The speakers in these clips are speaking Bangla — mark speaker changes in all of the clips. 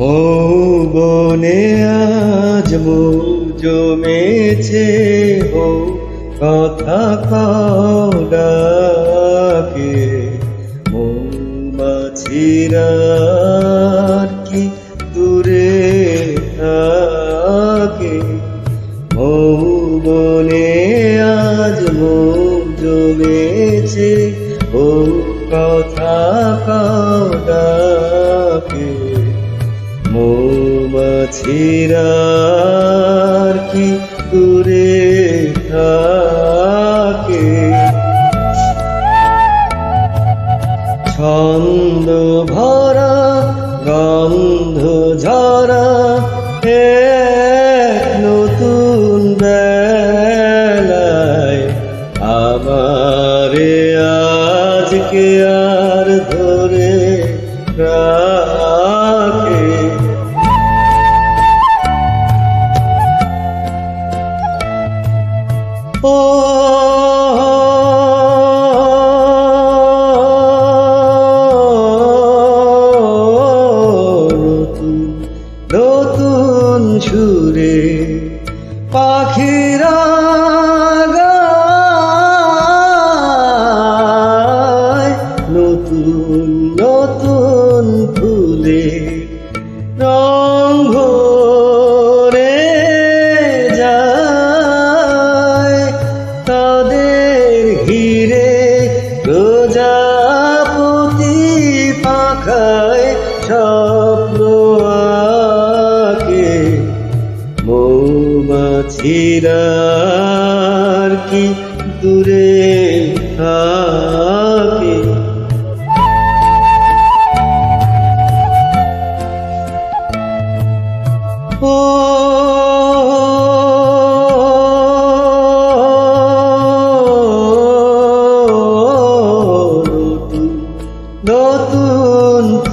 Speaker 1: মৌবনে আজ মৌ জমেছে ও কথা কাকে মৌমাছিরা কি দূরে থাকে? মৌবনে আজ মৌ জমেছে ও কথা কাকে মৌমাছিরা কি দূরে থাকে? ছন্দ ভরা, গন্ধ ঝরা, এক নতুন বেলায় আমারে আজকে আর ধরে রাখে ও নতুন সুরে পাখিরা নতুন নতুন ফুলে পাখায় স্বপ্ন আঁকে মৌমাছিরা কি দূরে থাকে? ও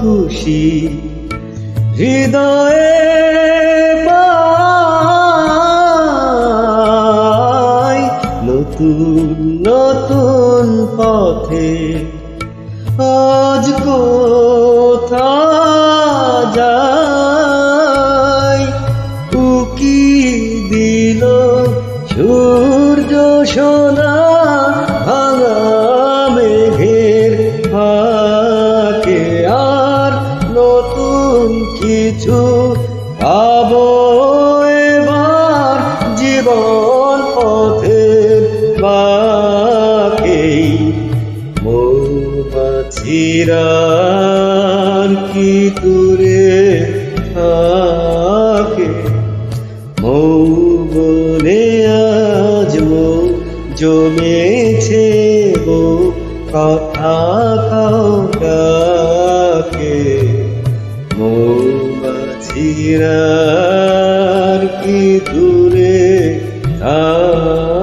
Speaker 1: খুশি। হৃদয়ে পাই নতুন নতুন পথে। আজ কোথা যাই উকি দিল সূর্য সোনা। কিছু পাবো এবার জীবন পথের বাকেই। মৌমাছিরা কি দূরে থাকে? মৌবনে আজ মৌ জমেছে কথা কাউকে আর কি দূরে থাকে